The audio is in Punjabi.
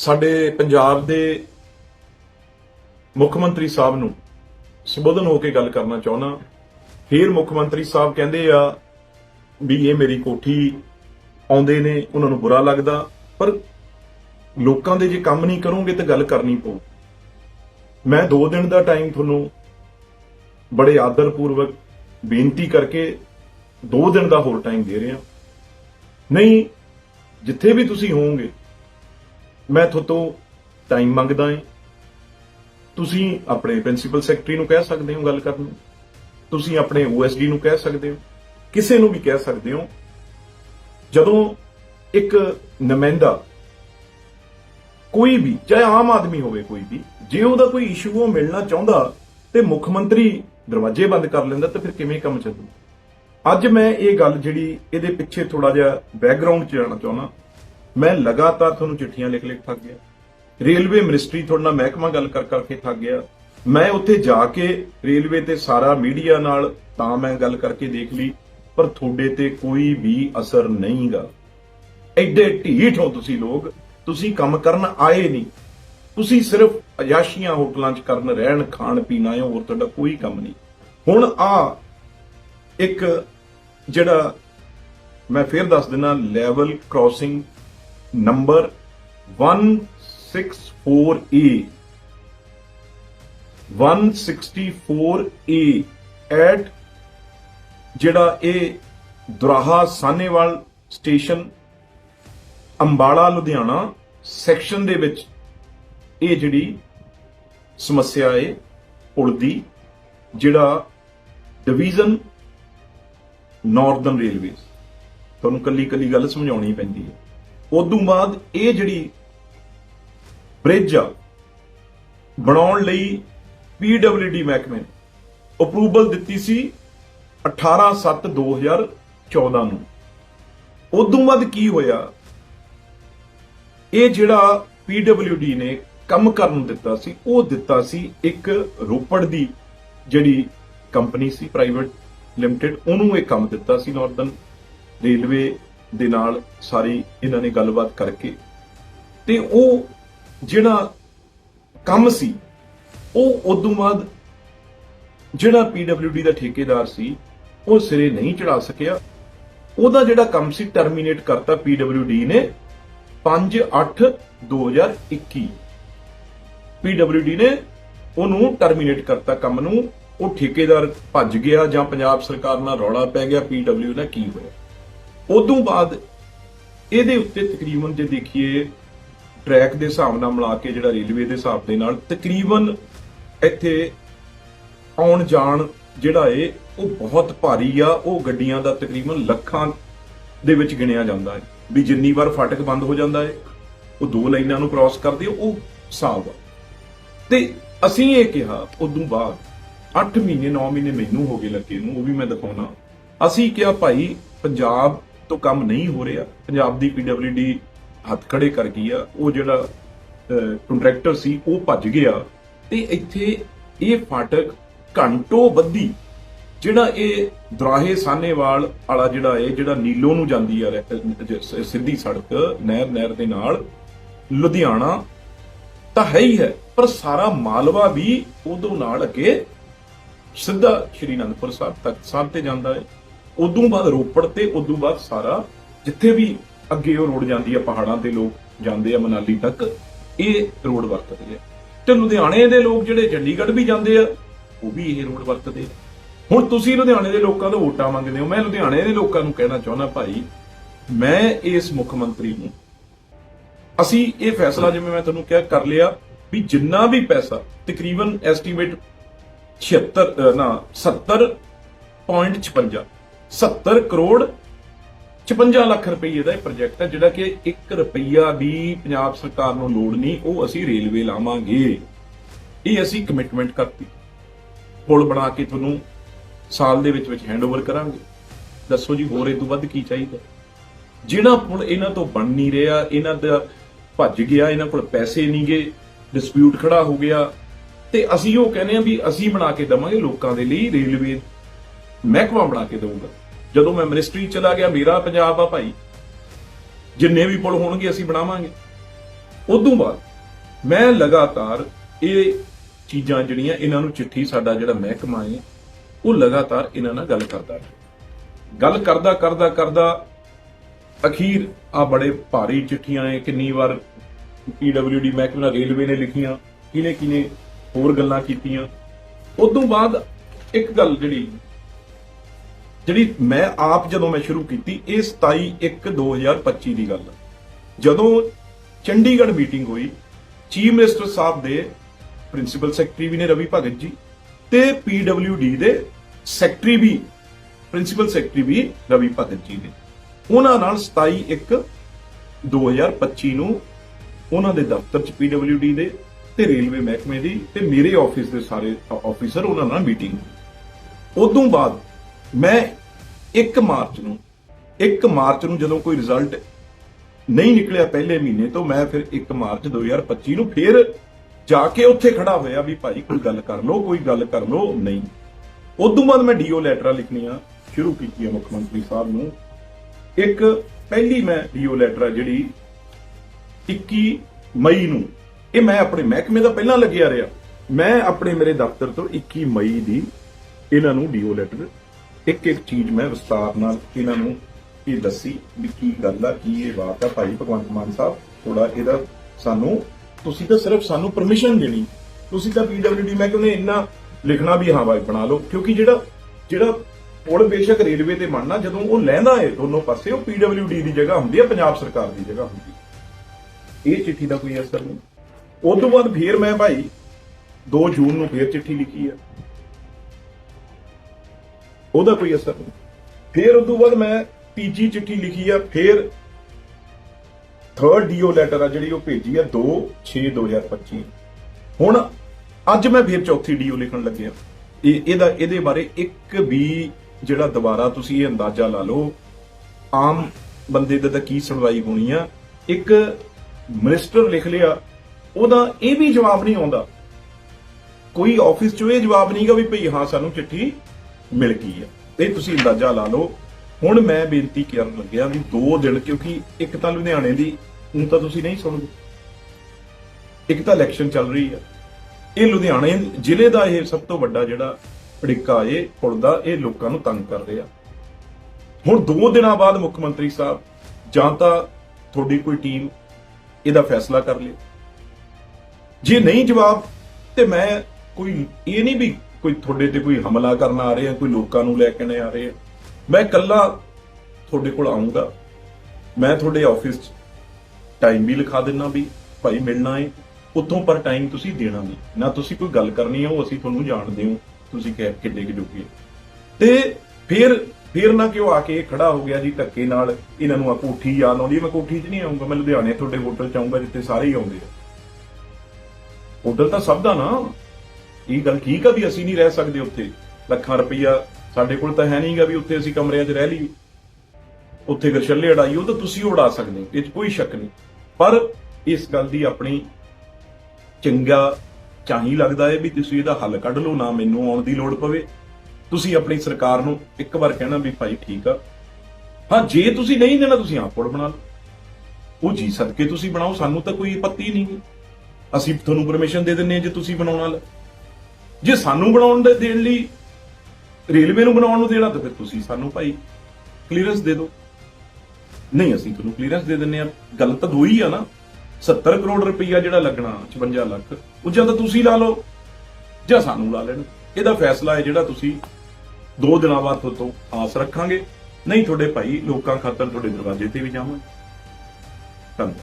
ਸਾਡੇ ਪੰਜਾਬ ਦੇ ਮੁੱਖ ਮੰਤਰੀ ਸਾਹਿਬ ਨੂੰ ਸੰਬੋਧਨ ਹੋ ਕੇ ਗੱਲ ਕਰਨਾ ਚਾਹੁੰਦਾ। ਫਿਰ ਮੁੱਖ ਮੰਤਰੀ ਸਾਹਿਬ ਕਹਿੰਦੇ ਆ ਵੀ ਇਹ ਮੇਰੀ ਕੋਠੀ ਆਉਂਦੇ ਨੇ, ਉਹਨਾਂ ਨੂੰ ਬੁਰਾ ਲੱਗਦਾ, ਪਰ ਲੋਕਾਂ ਦੇ ਜੇ ਕੰਮ ਨਹੀਂ ਕਰੋਗੇ ਤਾਂ ਗੱਲ ਕਰਨੀ ਪਊ। ਮੈਂ 2 ਦਿਨ ਦਾ ਟਾਈਮ ਤੁਹਾਨੂੰ ਬੜੇ ਆਦਰਪੂਰਵਕ ਬੇਨਤੀ ਕਰਕੇ 2 ਦਿਨ ਦਾ ਹੋਰ ਟਾਈਮ ਦੇ ਰਿਹਾ। ਨਹੀਂ, ਜਿੱਥੇ ਵੀ ਤੁਸੀਂ ਹੋਵੋਗੇ ਮੈਂ ਤੁਹਾਤੋਂ ਟਾਈਮ ਮੰਗਦਾ ਹਾਂ। ਤੁਸੀਂ ਆਪਣੇ ਪ੍ਰਿੰਸੀਪਲ ਸੈਕਟਰੀ ਨੂੰ ਕਹਿ ਸਕਦੇ ਹੋ ਗੱਲ ਕਰਨ ਨੂੰ। ਤੁਸੀਂ ਆਪਣੇ ਓਐਸਡੀ ਨੂੰ ਕਹਿ ਸਕਦੇ ਹੋ। ਕਿਸੇ ਨੂੰ ਵੀ ਕਹਿ ਸਕਦੇ ਹੋ। ਜਦੋਂ ਇੱਕ ਨੁਮਾਇੰਦਾ ਕੋਈ ਵੀ, ਚਾਹੇ ਆਮ ਆਦਮੀ ਹੋਵੇ ਕੋਈ ਵੀ, ਜੇ ਉਹਦਾ ਕੋਈ ਇਸ਼ੂ ਉਹ ਮਿਲਣਾ ਚਾਹੁੰਦਾ ਤੇ ਮੁੱਖ ਮੰਤਰੀ ਦਰਵਾਜ਼ੇ ਬੰਦ ਕਰ ਲੈਂਦਾ ਤਾਂ ਫਿਰ ਕਿਵੇਂ ਕੰਮ ਚੱਲੂ? ਅੱਜ ਮੈਂ ਇਹ ਗੱਲ ਜਿਹੜੀ ਇਹਦੇ ਪਿੱਛੇ ਥੋੜਾ ਜਿਹਾ ਬੈਕਗ੍ਰਾਉਂਡ ਚ ਜਾਣਾ ਚਾਹੁੰਦਾ। ਮੈਂ ਲਗਾਤਾਰ ਤੁਹਾਨੂੰ ਚਿੱਠੀਆਂ ਲਿਖ ਲਿਖ ਥੱਕ ਗਿਆ। ਰੇਲਵੇ ਮਿਨਿਸਟਰੀ ਤੁਹਾਡੇ ਨਾਲ ਮਹਿਕਮਾ ਗੱਲ ਕਰ ਕਰਕੇ ਥੱਕ ਗਿਆ। ਮੈਂ ਉੱਥੇ ਜਾ ਕੇ ਰੇਲਵੇ ਤੇ ਸਾਰਾ ਮੀਡੀਆ ਨਾਲ ਤਾਂ ਮੈਂ ਗੱਲ ਕਰਕੇ ਦੇਖ ਲਈ, ਪਰ ਤੁਹਾਡੇ ਤੇ ਕੋਈ ਵੀ ਅਸਰ ਨਹੀਂਗਾ। ਐਡੇ ਢੀਠ ਹੋ ਤੁਸੀਂ ਲੋਕ, ਤੁਸੀਂ ਕੰਮ ਕਰਨ ਆਏ ਨਹੀਂ। ਤੁਸੀਂ ਸਿਰਫ ਅਯਾਸ਼ੀਆਂ ਹੋਟਲਾਂ 'ਚ ਕਰਨ ਰਹਿਣ, ਖਾਣ ਪੀਣ ਆਏ ਹੋਰ ਤੁਹਾਡਾ ਕੋਈ ਕੰਮ ਨਹੀਂ। ਹੁਣ ਆ ਇੱਕ ਜਿਹੜਾ ਮੈਂ ਫੇਰ ਦੱਸ ਦਿੰਦਾ level crossing number 164A 164A at ਜਿਹੜਾ ਇਹ ਦੁਰਾਹਾ ਸਾਨੇਵਾਲ ਸਟੇਸ਼ਨ ਅੰਬਾਲਾ, ਲੁਧਿਆਣਾ ਸੈਕਸ਼ਨ ਦੇ ਵਿੱਚ ਇਹ ਜਿਹੜੀ ਸਮੱਸਿਆ ਹੈ ਪੁਲ ਦੀ, ਜਿਹੜਾ ਡਿਵੀਜ਼ਨ ਨਾਰਥਰਨ ਰੇਲਵੇਜ਼ ਤੁਹਾਨੂੰ ਕੱਲੀ ਕੱਲੀ ਗੱਲ ਸਮਝਾਉਣੀ ਪੈਂਦੀ ਹੈ ਉਦੋਂ ਬਾਅਦ ਇਹ ਜਿਹੜੀ ਬ੍ਰਿਜ ਆ, ਬਣਾਉਣ ਲਈ ਪੀਡਬਲਯੂਡੀ ਮਹਿਕਮੇ ਨੇ ਅਪਰੂਵਲ ਦਿੱਤੀ ਸੀ 18/7/2014 ਨੂੰ। ਉਦੋਂ ਬਾਅਦ ਕੀ ਹੋਇਆ? ਇਹ ਜਿਹੜਾ ਪੀਡਬਲਯੂਡੀ ਨੇ ਕੰਮ ਕਰਨ ਨੂੰ ਦਿੱਤਾ ਸੀ, ਉਹ ਦਿੱਤਾ ਸੀ ਇੱਕ ਰੋਪੜ ਦੀ ਜਿਹੜੀ ਕੰਪਨੀ ਸੀ ਪ੍ਰਾਈਵੇਟ ਲਿਮਟਿਡ ਉਹਨੂੰ ਇਹ ਕੰਮ ਦਿੱਤਾ ਸੀ ਨਾਰਥਰਨ ਰੇਲਵੇ ਦੇ ਨਾਲ ਸਾਰੀ ਇਹਨਾਂ ਨੇ ਗੱਲਬਾਤ ਕਰਕੇ ਤੇ ਉਹ ਜਿਹੜਾ ਕੰਮ ਸੀ, ਉਹ ਉਦੋਂ ਬਾਅਦ ਜਿਹੜਾ ਪੀਡਬਲਯੂਡੀ ਦਾ ਠੇਕੇਦਾਰ ਸੀ, ਉਹ ਸਿਰੇ ਨਹੀਂ ਚੜਾ ਸਕਿਆ। ਉਹਦਾ ਜਿਹੜਾ ਕੰਮ ਸੀ ਟਰਮੀਨੇਟ ਕਰਤਾ ਪੀਡਬਲਯੂਡੀ ਨੇ 5/8/2021 ਪੀਡਬਲਯੂਡੀ ਨੇ ਉਹਨੂੰ ਟਰਮੀਨੇਟ ਕਰਤਾ ਕੰਮ ਨੂੰ। ਉਹ ਠੇਕੇਦਾਰ ਭੱਜ ਗਿਆ ਜਾਂ ਪੰਜਾਬ ਸਰਕਾਰ ਨਾਲ ਰੌਲਾ ਪੈ ਗਿਆ ਪੀਡਬਲਯੂ ਨਾਲ ਕੀ ਹੋਇਆ? ਉਦੋਂ ਬਾਅਦ ਇਹਦੇ ਉੱਤੇ ਤਕਰੀਬਨ ਜੇ ਦੇਖੀਏ ਟਰੈਕ ਦੇ ਹਿਸਾਬ ਨਾਲ ਮਿਲਾ ਕੇ ਜਿਹੜਾ ਰੇਲਵੇ ਦੇ ਹਿਸਾਬ ਦੇ ਨਾਲ ਤਕਰੀਬਨ ਇੱਥੇ ਆਉਣ ਜਾਣ ਜਿਹੜਾ ਏ, ਉਹ ਬਹੁਤ ਭਾਰੀ ਆ। ਉਹ ਗੱਡੀਆਂ ਦਾ ਤਕਰੀਬਨ ਲੱਖਾਂ ਦੇ ਵਿੱਚ ਗਿਣਿਆ ਜਾਂਦਾ ਹੈ ਵੀ ਜਿੰਨੀ ਵਾਰ ਫਾਟਕ ਬੰਦ ਹੋ ਜਾਂਦਾ ਹੈ ਉਹ ਦੋ ਲਾਈਨਾਂ ਨੂੰ ਕ੍ਰਾਸ ਕਰਦੇ ਉਹ ਹਿਸਾਬ ਆ। ਤੇ ਅਸੀਂ ਇਹ ਕਿਹਾ, ਉਦੋਂ ਬਾਅਦ 8 ਮਹੀਨੇ 9 ਮਹੀਨੇ ਮੈਨੂੰ ਹੋ ਗਏ ਲੱਗੇ ਨੂੰ, ਉਹ ਵੀ ਮੈਂ ਦਿਖਾਉਣਾ। ਅਸੀਂ ਕਿਹਾ, ਭਾਈ, ਪੰਜਾਬ ਤੋਂ ਕੰਮ ਨਹੀਂ ਹੋ ਰਿਹਾ, ਪੰਜਾਬ ਦੀ ਪੀਡਬਲਯੂਡੀ ਹੱਥ ਖੜੇ ਕਰ ਗਈ ਆ, ਉਹ ਜਿਹੜਾ ਕੰਟਰੈਕਟਰ ਸੀ, ਉਹ ਭੱਜ ਗਿਆ। ਤੇ ਇੱਥੇ ਇਹ ਫਾਟਕ ਘੰਟੋ ਬੱਧੀ, ਜਿਹੜਾ ਇਹ ਦਰਾਹੇ ਸਾਨੇਵਾਲ ਵਾਲਾ ਜਿਹੜਾ ਇਹ, ਜਿਹੜਾ ਨੀਲੋ ਨੂੰ ਜਾਂਦੀ ਆ, ਰੈ- ਸਿੱਧੀ ਸੜਕ ਨਹਿਰ ਨਹਿਰ ਦੇ ਨਾਲ, ਲੁਧਿਆਣਾ, ਤਾਂ ਹੈ ਹੀ ਹੈ, ਪਰ ਸਾਰਾ ਮਾਲਵਾ ਵੀ ਉਦੋਂ ਨਾਲ ਅੱਗੇ ਸਿੱਧਾ ਸ਼੍ਰੀ ਅਨੰਦਪੁਰ ਸਾਹਿਬ ਤੱਕ, ਸਾਹਿਬ ਤੇ ਜਾਂਦਾ ਹੈ। ਉਦੋਂ ਬਾਅਦ ਰੋਪੜ ਤੇ ਉਦੋਂ ਬਾਅਦ ਸਾਰਾ ਜਿੱਥੇ ਵੀ ਅੱਗੇ ਉਹ ਰੋਡ ਜਾਂਦੀ ਆ ਪਹਾੜਾਂ ਤੇ ਲੋਕ ਜਾਂਦੇ ਆ ਮਨਾਲੀ ਤੱਕ ਇਹ ਰੋਡ ਵਰਤਦੇ ਆ। ਤੇ ਲੁਧਿਆਣੇ ਦੇ ਲੋਕ ਜਿਹੜੇ ਚੰਡੀਗੜ੍ਹ ਵੀ ਜਾਂਦੇ ਆ ਉਹ ਵੀ ਇਹ ਰੋਡ ਵਰਤਦੇ ਆ। ਹੁਣ ਤੁਸੀਂ ਲੁਧਿਆਣੇ ਦੇ ਲੋਕਾਂ ਤੋਂ ਵੋਟਾਂ ਮੰਗਦੇ ਹੋ ਮੈਂ ਲੁਧਿਆਣੇ ਦੇ ਲੋਕਾਂ ਨੂੰ ਕਹਿਣਾ ਚਾਹੁੰਦਾ ਭਾਈ ਮੈਂ ਇਸ ਮੁੱਖ ਮੰਤਰੀ ਨੂੰ ਅਸੀਂ ਇਹ ਫੈਸਲਾ ਜਿਵੇਂ ਮੈਂ ਤੁਹਾਨੂੰ ਕਿਹਾ ਕਰ ਲਿਆ ਵੀ ਜਿੰਨਾ ਵੀ ਪੈਸਾ ਤਕਰੀਬਨ ਐਸਟੀਮੇਟ 76 ਅ, ਨਾ 70.56 70 ਕਰੋੜ 56 ਲੱਖ ਰੁਪਏ ਦਾ ਇਹ ਪ੍ਰੋਜੈਕਟ ਹੈ, ਜਿਹੜਾ ਕਿ 1 ਰੁਪਈਆ ਵੀ ਪੰਜਾਬ ਸਰਕਾਰ ਨੂੰ ਲੋੜ ਨਹੀਂ, ਉਹ ਅਸੀਂ ਰੇਲਵੇ ਲਾਵਾਂਗੇ। ਇਹ ਅਸੀਂ ਕਮਿਟਮੈਂਟ ਕਰਤੀ। ਪੁਲ ਬਣਾ ਕੇ ਤੁਹਾਨੂੰ ਸਾਲ ਦੇ ਵਿੱਚ ਵਿੱਚ ਹੈਂਡਓਵਰ ਕਰਾਂਗੇ। ਦੱਸੋ ਜੀ, ਹੋਰ ਇਹ ਤੋਂ ਵੱਧ ਕੀ ਚਾਹੀਦਾ? ਜਿਹੜਾ ਪੁਲ ਇਹਨਾਂ ਤੋਂ ਬਣ ਨਹੀਂ ਰਿਹਾ, ਇਹਨਾਂ ਦਾ ਭੱਜ ਗਿਆ, ਇਹਨਾਂ ਕੋਲ ਪੈਸੇ ਨਹੀਂ ਗਏ ਡਿਸਪਿਊਟ ਖੜਾ ਹੋ ਗਿਆ, ਤੇ ਅਸੀਂ ਉਹ ਕਹਿੰਦੇ ਆ ਵੀ ਅਸੀਂ ਬਣਾ ਕੇ ਦਵਾਂਗੇ ਲੋਕਾਂ ਦੇ ਲਈ ਰੇਲਵੇ ਮਹਿਕਮਾ ਬਣਾ ਕੇ ਦਊਗਾ। ਜਦੋਂ ਮੈਂ ਮਿਨਿਸਟਰੀ ਚਲਾ ਗਿਆ, ਮੇਰਾ ਪੰਜਾਬ ਆ ਭਾਈ। ਜਿੰਨੇ ਵੀ ਪੁਲ ਹੋਣਗੇ, ਅਸੀਂ ਬਣਾਵਾਂਗੇ। ਉਦੋਂ ਬਾਅਦ ਮੈਂ ਲਗਾਤਾਰ ਇਹ ਚੀਜ਼ਾਂ ਜਿਹੜੀਆਂ ਇਹਨਾਂ ਨੂੰ ਚਿੱਠੀ ਸਾਡਾ ਜਿਹੜਾ ਮਹਿਕਮਾ ਹੈ, ਉਹ ਲਗਾਤਾਰ ਇਹਨਾਂ ਨਾਲ ਗੱਲ ਕਰਦਾ ਰਿਹਾ। ਗੱਲ ਕਰਦਾ ਕਰਦਾ ਕਰਦਾ ਅਖੀਰ ਆ ਬੜੇ ਭਾਰੀ ਚਿੱਠੀਆਂ ਨੇ, ਕਿੰਨੀ ਵਾਰ ਪੀਡਬਲਯੂਡੀ ਮਹਿਕਮੇ ਨਾਲ ਰੇਲਵੇ ਨੇ ਲਿਖੀਆਂ ਕਿਨੇ ਕਿਨੇ ਹੋਰ ਗੱਲਾਂ ਕੀਤੀਆਂ। ਉਦੋਂ ਬਾਅਦ ਇੱਕ ਗੱਲ ਜਿਹੜੀ ਜਿਹੜੀ ਮੈਂ ਆਪ ਜਦੋਂ ਮੈਂ ਸ਼ੁਰੂ ਕੀਤੀ, ਇਹ 27 1 2025 ਦੀ ਗੱਲ ਜਦੋਂ ਚੰਡੀਗੜ੍ਹ ਮੀਟਿੰਗ ਹੋਈ ਚੀਫ ਮਿਨਿਸਟਰ ਸਾਹਿਬ ਦੇ ਪ੍ਰਿੰਸੀਪਲ ਸੈਕਟਰੀ ਵੀ ਨੇ ਰਵੀ ਭਗਤ ਜੀ ਤੇ ਪੀਡਬਲਯੂਡੀ ਦੇ ਸੈਕਟਰੀ ਵੀ ਪ੍ਰਿੰਸੀਪਲ ਸੈਕਟਰੀ ਵੀ ਰਵੀ ਭਗਤ ਜੀ ਨੇ। ਉਹਨਾਂ ਨਾਲ 27 1 2025 ਨੂੰ ਉਹਨਾਂ ਦੇ ਦਫ਼ਤਰ ਚ ਪੀਡਬਲਯੂਡੀ ਦੇ ਤੇ ਰੇਲਵੇ ਮਹਿਕਮੇ ਦੀ ਤੇ ਮੇਰੇ ਆਫਿਸ ਦੇ ਸਾਰੇ ਆਫੀਸਰ ਉਹਨਾਂ ਨਾਲ ਮੀਟਿੰਗ ਹੋਈ। ਉਦੋਂ ਬਾਅਦ ਮੈਂ 1 ਮਾਰਚ ਨੂੰ 1 ਮਾਰਚ ਨੂੰ ਜਦੋਂ ਕੋਈ ਰਿਜ਼ਲਟ ਨਹੀਂ ਨਿਕਲਿਆ ਪਹਿਲੇ ਮਹੀਨੇ ਤੋਂ, ਮੈਂ ਫਿਰ 1 ਮਾਰਚ 2025 ਨੂੰ ਫਿਰ ਜਾ ਕੇ ਉੱਥੇ ਖੜਾ ਹੋਇਆ ਵੀ ਭਾਈ ਕੋਈ ਗੱਲ ਕਰ ਲਓ, ਕੋਈ ਗੱਲ ਕਰ ਲਓ, ਨਹੀਂ। ਉਦੋਂ ਬਾਅਦ ਮੈਂ ਡੀਓ ਲੈਟਰਾਂ ਲਿਖਣੀਆਂ ਸ਼ੁਰੂ ਕੀਤੀਆਂ ਮੁੱਖ ਮੰਤਰੀ ਸਾਹਿਬ ਨੂੰ। ਇੱਕ ਪਹਿਲੀ ਮੈਂ ਡੀਓ ਲੈਟਰ ਆ ਜਿਹੜੀ 21 ਮਈ ਨੂੰ, ਇਹ ਮੈਂ ਆਪਣੇ ਮਹਿਕਮੇ ਦਾ ਪਹਿਲਾਂ ਲੱਗਿਆ ਰਿਹਾ। ਮੈਂ ਆਪਣੇ ਮੇਰੇ ਦਫ਼ਤਰ ਤੋਂ 21 ਮਈ ਦੀ ਇਹਨਾਂ ਨੂੰ ਡੀਓ ਲੈਟਰ ਇੱਕ ਇੱਕ ਚੀਜ਼ ਮੈਂ ਵਿਸਤਾਰ ਨਾਲ ਇਹਨਾਂ ਨੂੰ ਇਹ ਦੱਸੀ ਵੀ ਕੀ ਗੱਲ ਆ, ਕੀ ਇਹ ਬਾਤ ਆ ਭਾਈ ਭਗਵੰਤ ਮਾਨ ਸਾਹਿਬ ਥੋੜਾ ਇਹਦਾ ਸਾਨੂੰ, ਤੁਸੀਂ ਤਾਂ ਸਿਰਫ ਸਾਨੂੰ ਪਰਮਿਸ਼ਨ ਦੇਣੀ। ਤੁਸੀਂ ਤਾਂ ਪੀਡਬਲਯੂਡੀ ਮੈਂ ਕਹਿੰਦੇ ਇੰਨਾ ਲਿਖਣਾ ਵੀ ਹਾਂ ਭਾਈ ਬਣਾ ਲਓ। ਕਿਉਂਕਿ ਜਿਹੜਾ ਜਿਹੜਾ ਪੁਲ ਬੇਸ਼ੱਕ ਰੇਲਵੇ ਤੇ ਬਣਨਾ, ਜਦੋਂ ਉਹ ਲੈਂਦਾ ਹੈ ਦੋਨੋਂ ਪਾਸੇ, ਉਹ ਪੀਡਬਲਯੂਡੀ ਦੀ ਜਗ੍ਹਾ ਹੁੰਦੀ ਹੈ ਪੰਜਾਬ ਸਰਕਾਰ ਦੀ ਜਗ੍ਹਾ ਹੁੰਦੀ ਇਹ ਚਿੱਠੀ ਦਾ ਕੋਈ ਅਸਰ ਨਹੀਂ। ਉਸ ਤੋਂ ਬਾਅਦ ਫੇਰ ਮੈਂ ਭਾਈ 2 ਜੂਨ ਨੂੰ ਫੇਰ ਚਿੱਠੀ ਲਿਖੀ ਆ। ਉਹਦਾ ਕੋਈ ਅਸਰ ਨਹੀਂ। ਫਿਰ ਉਸ ਤੋਂ ਬਾਅਦ ਮੈਂ ਤੀਜੀ ਚਿੱਠੀ ਲਿਖੀ ਆ, ਫਿਰ ਥਰਡ ਡੀਓ ਲੈਟਰ ਆ ਜਿਹੜੀ ਉਹ ਭੇਜੀ ਆ 2 6 2025 ਹੁਣ ਅੱਜ ਮੈਂ ਫਿਰ ਚੌਥੀ ਡੀਓ ਲਿਖਣ ਲੱਗਿਆ ਇਹ, ਇਹਦਾ, ਇਹਦੇ ਬਾਰੇ ਇੱਕ ਵੀ ਜਿਹੜਾ ਦੁਬਾਰਾ ਤੁਸੀਂ ਇਹ ਅੰਦਾਜ਼ਾ ਲਾ ਲਓ, ਆਮ ਬੰਦੇ ਦਾ ਤਾਂ ਕੀ ਸੁਣਵਾਈ ਹੋਣੀ ਆ? ਇੱਕ ਮਿਨਿਸਟਰ ਲਿਖ ਲਿਆ, ਉਹਦਾ ਇਹ ਵੀ ਜਵਾਬ ਨਹੀਂ ਆਉਂਦਾ। ਕੋਈ ਆਫਿਸ 'ਚ ਇਹ ਜਵਾਬ ਨਹੀਂਗਾ ਵੀ ਭਈ ਹਾਂ ਸਾਨੂੰ ਚਿੱਠੀ ਮਿਲ ਗਈ ਆ। ਇਹ ਤੁਸੀਂ ਅੰਦਾਜ਼ਾ ਲਾ ਲਓ, ਹੁਣ ਮੈਂ ਬੇਨਤੀ ਕਰਨ ਲੱਗਿਆ ਵੀ 2 ਦਿਨ, ਕਿਉਂਕਿ ਇੱਕ ਤਾਂ ਲੁਧਿਆਣੇ ਦੀ, ਹੁਣ ਤਾਂ ਤੁਸੀਂ ਨਹੀਂ ਸੁਣਦੇ। ਇੱਕ ਤਾਂ ਇਲੈਕਸ਼ਨ ਚੱਲ ਰਹੀ ਆ। ਇਹ ਲੁਧਿਆਣੇ ਜ਼ਿਲ੍ਹੇ ਦਾ ਇਹ ਸਭ ਤੋਂ ਵੱਡਾ ਜਿਹੜਾ ਅੜਿੱਕਾ ਇਹ ਪੁਲ ਦਾ, ਇਹ ਲੋਕਾਂ ਨੂੰ ਤੰਗ ਕਰ ਰਿਹਾ। ਹੁਣ 2 ਦਿਨਾਂ ਬਾਅਦ ਮੁੱਖ ਮੰਤਰੀ ਸਾਹਿਬ, ਜਾਂ ਤਾਂ ਤੁਹਾਡੀ ਕੋਈ ਟੀਮ ਇਹਦਾ ਫੈਸਲਾ ਕਰ ਲੇ। ਜੇ ਨਹੀਂ ਜਵਾਬ, ਤੇ ਮੈਂ ਕੋਈ ਇਹ ਨਹੀਂ ਵੀ ਕੋਈ ਤੁਹਾਡੇ ਤੇ ਕੋਈ ਹਮਲਾ ਕਰਨ ਆ ਰਹੇ ਆ, ਕੋਈ ਲੋਕਾਂ ਨੂੰ ਲੈ ਕੇ ਨੇ ਆ ਰਹੇ ਆ? ਮੈਂ ਇਕੱਲਾ ਤੁਹਾਡੇ ਕੋਲ ਆਉਂਗਾ ਮੈਂ ਤੁਹਾਡੇ ਆਫਿਸ 'ਚ ਟਾਈਮ ਵੀ ਲਿਖਾ ਦਿੰਨਾ ਵੀ ਭਾਈ ਮਿਲਣਾ ਹੈ ਉੱਥੋਂ ਪਰ ਟਾਈਮ ਤੁਸੀਂ ਦੇਣਾ ਨਹੀਂ। ਨਾ ਤੁਸੀਂ ਕੋਈ ਗੱਲ ਕਰਨੀ ਹੈ ਉਹ ਅਸੀਂ ਤੁਹਾਨੂੰ ਜਾਣਦੇ ਹਾਂ। ਤੁਸੀਂ ਕਿ ਕਿੱਡੇ ਕਿ ਜੋਗੇ ਤੇ ਫਿਰ ਫਿਰ ਨਾ ਕਿ ਉਹ ਆ ਕੇ ਖੜਾ ਹੋ ਗਿਆ ਜੀ ਧੱਕੇ ਨਾਲ? ਇਹਨਾਂ ਨੂੰ ਆ ਕੋਠੀ ਯਾਦ ਆਉਂਦੀ ਹੈ। ਮੈਂ ਕੋਠੀ 'ਚ ਨਹੀਂ ਆਉਂਗਾ ਮੈਂ ਲੁਧਿਆਣੇ ਤੁਹਾਡੇ ਹੋਟਲ 'ਚ ਆਉਂਗਾ ਜਿੱਥੇ ਸਾਰੇ ਹੀ ਆਉਂਦੇ ਆ। ਹੋਟਲ ਤਾਂ ਸਭ ਦਾ ਨਾ। ਇਹ ਗੱਲ ਠੀਕ ਆ ਵੀ ਅਸੀਂ ਨਹੀਂ ਰਹਿ ਸਕਦੇ ਉੱਥੇ। ਲੱਖਾਂ ਰੁਪਈਆ ਸਾਡੇ ਕੋਲ ਤਾਂ ਹੈ ਨਹੀਂਗਾ ਵੀ ਉੱਥੇ ਅਸੀਂ ਕਮਰਿਆਂ 'ਚ ਰਹਿ ਲਈਏ। ਉੱਥੇ ਗਰਸ਼ੱਲੇ ਉਡਾਈ ਉਹ ਤਾਂ ਤੁਸੀਂ ਉਡਾ ਸਕਦੇ ਇਹ 'ਚ ਕੋਈ ਸ਼ੱਕ ਨਹੀਂ। ਪਰ ਇਸ ਗੱਲ ਦੀ ਆਪਣੀ ਚੰਗਾ ਚਾਹੀ ਲੱਗਦਾ ਹੈ ਵੀ ਤੁਸੀਂ ਇਹਦਾ ਹੱਲ ਕੱਢ ਲਓ, ਨਾ ਮੈਨੂੰ ਆਉਣ ਦੀ ਲੋੜ ਪਵੇ। ਤੁਸੀਂ ਆਪਣੀ ਸਰਕਾਰ ਨੂੰ ਇੱਕ ਵਾਰ ਕਹਿਣਾ ਵੀ ਭਾਈ ਠੀਕ ਆ। ਹਾਂ, ਜੇ ਤੁਸੀਂ ਨਹੀਂ ਦੇਣਾ, ਤੁਸੀਂ ਆਪ ਪੁਲ ਬਣਾ ਲਓ। ਉਹ ਜੀ ਸਦਕੇ ਤੁਸੀਂ ਬਣਾਓ, ਸਾਨੂੰ ਤਾਂ ਕੋਈ ਪੱਤੀ ਨਹੀਂ। ਅਸੀਂ ਤੁਹਾਨੂੰ ਪਰਮਿਸ਼ਨ ਦੇ ਦਿੰਨੇ ਆ ਜੇ ਤੁਸੀਂ ਬਣਾਉਣ ਵਾਲਾ। ਜੇ ਸਾਨੂੰ ਬਣਾਉਣ ਦੇ ਦੇਣ ਲਈ ਰੇਲਵੇ ਨੂੰ ਬਣਾਉਣ ਨੂੰ ਦੇਣਾ, ਤਾਂ ਫਿਰ ਤੁਸੀਂ ਸਾਨੂੰ ਭਾਈ ਕਲੀਅਰੈਂਸ ਦੇ ਦਿਓ। ਨਹੀਂ, ਅਸੀਂ ਤੁਹਾਨੂੰ ਕਲੀਅਰੈਂਸ ਦੇ ਦਿੰਨੇ ਆ ਗੱਲ ਤਾਂ ਦੋ ਹੀ ਆ ਨਾ। 70 ਕਰੋੜ ਰੁਪਈਆ ਜਿਹੜਾ ਲੱਗਣਾ 55 ਲੱਖ, ਉਹ ਜਾਂ ਤਾਂ ਤੁਸੀਂ ਲਾ ਲਓ, ਜਾਂ ਸਾਨੂੰ ਲਾ ਲੈਣ। ਇਹਦਾ ਫੈਸਲਾ ਹੈ ਜਿਹੜਾ ਤੁਸੀਂ ਦੋ ਦਿਨਾਂ ਬਾਅਦ ਤੋਂ ਆਸ ਰੱਖਾਂਗੇ। ਨਹੀਂ, ਤੁਹਾਡੇ ਭਾਈ ਲੋਕਾਂ ਖਾਤਰ ਤੁਹਾਡੇ ਦਰਵਾਜ਼ੇ ਤੇ ਵੀ ਜਾਵਾਂਗੇ।